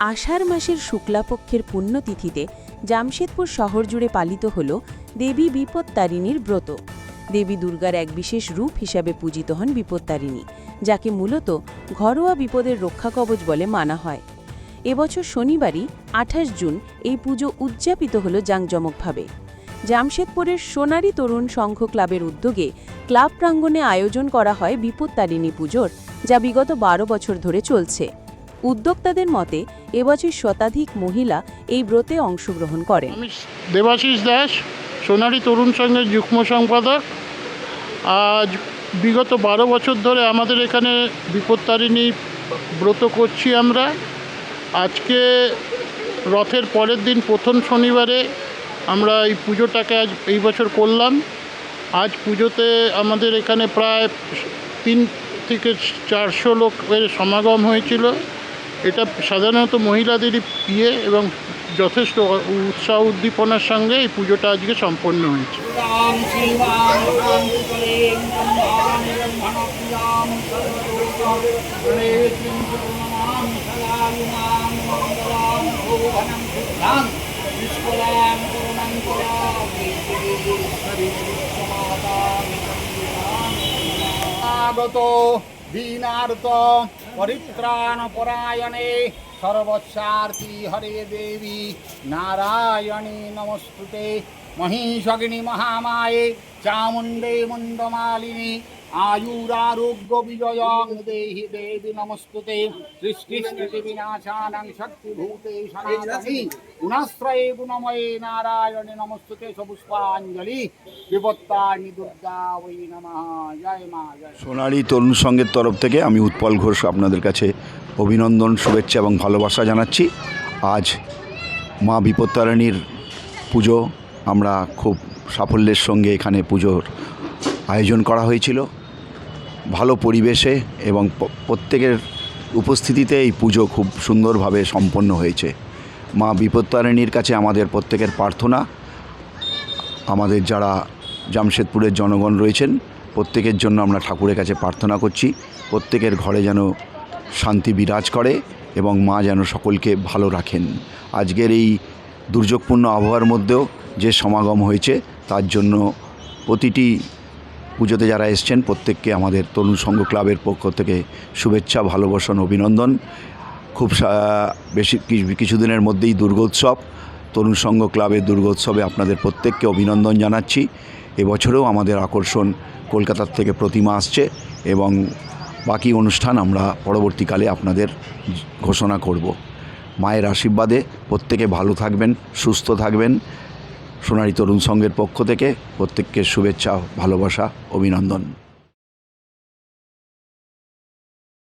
আষাঢ় মাসের শুক্লাপক্ষের পুণ্যতিথিতে জামশেদপুর শহর জুড়ে পালিত হল দেবী বিপত্তারিণীর ব্রত। দেবী দুর্গার এক বিশেষ রূপ হিসাবে পূজিত হন বিপত্তারিণী, যাকে মূলত ঘরোয়া বিপদের রক্ষাকবচ বলে মানা হয়। এবছর শনিবারই আঠাশ জুন এই পুজো উদযাপিত হল জাঁকজমকভাবে। জামশেদপুরের সোনালী তরুণ সংঘ ক্লাবের উদ্যোগে ক্লাব প্রাঙ্গণে আয়োজন করা হয় বিপত্তারিণী পুজোর, যা বিগত বারো বছর ধরে চলছে। উদ্যোক্তাদের মতে এবছর শতাধিক মহিলা এই ব্রতে অংশগ্রহণ করেন। দেবাশিস দাস, সোনালী তরুণ সংঘের যুগ্ম সম্পাদক। আজ বিগত বারো বছর ধরে আমাদের এখানে বিপত্তারিণী ব্রত করছি আমরা। আজকে রথের পরের দিন, প্রথম শনিবারে আমরা এই পুজোটাকে আজ এই বছর করলাম। আজ পুজোতে আমাদের এখানে প্রায় তিন থেকে চারশো লোকের সমাগম হয়েছিল। এটা সাধারণত মহিলাদেরই বিয়ে এবং যথেষ্ট উৎসাহ উদ্দীপনার সঙ্গে এই পুজোটা আজকে সম্পন্ন হয়েছে। আগত দীনার্ত পরিত্রাণ পরায়ণে সর্বস্বার্থী হরে দেবী। নারায়ণী নমস্তুতে। মহিষগিনী মহামায়ে চামুণ্ডে মন্দমালিনী আয়ুরারোগ্য বিজয়ং দেহি দেবী নমস্তুতে সৃষ্টিস্থিতি বিনাশানং শক্তিভূতে সনাতনী গুণাশ্রয়ে গুণময়ে নারায়ণে নমস্তুতে সপুষ্পাঞ্জলি দুর্গা ওই নমঃ জয় মা জয় সোনালী তরুণ সঙ্গের তরফ থেকে আমি উৎপল ঘোষ আপনাদের কাছে অভিনন্দন, শুভেচ্ছা এবং ভালোবাসা জানাচ্ছি। আজ মা বিপত্তারিণীর পুজো, আমরা খুব সাফল্যের সঙ্গে এখানে পুজোর আয়োজন করা হয়েছিল। ভালো পরিবেশে এবং প্রত্যেকের উপস্থিতিতে এই পুজো খুব সুন্দরভাবে সম্পন্ন হয়েছে। মা বিপত্তারিণীর কাছে আমাদের প্রত্যেকের প্রার্থনা। আমাদের যারা জামশেদপুরের জনগণ রয়েছেন, প্রত্যেকের জন্য আমরা ঠাকুরের কাছে প্রার্থনা করছি। প্রত্যেকের ঘরে যেন শান্তি বিরাজ করে এবং মা যেন সকলকে ভালো রাখেন। আজকের এই দুর্যোগপূর্ণ আবহাওয়ার মধ্যেও যে সমাগম হয়েছে, তার জন্য প্রতিটি পুজোতে যারা এসছেন, প্রত্যেককে আমাদের তরুণ সংঘ ক্লাবের পক্ষ থেকে শুভেচ্ছা, ভালোবাসন, অভিনন্দন। খুব বেশি কিছুদিনের মধ্যেই দুর্গোৎসব। তরুণ সংঘ ক্লাবের দুর্গোৎসবে আপনাদের প্রত্যেককে অভিনন্দন জানাচ্ছি। এবছরেও আমাদের আকর্ষণ কলকাতার থেকে প্রতিমা আসছে এবং বাকি অনুষ্ঠান আমরা পরবর্তীকালে আপনাদের ঘোষণা করব। মায়ের আশীর্বাদে প্রত্যেকে ভালো থাকবেন, সুস্থ থাকবেন। সোনালী তরুণ সংঘের পক্ষ থেকে প্রত্যেককে শুভেচ্ছা ভালোবাসা অভিনন্দন।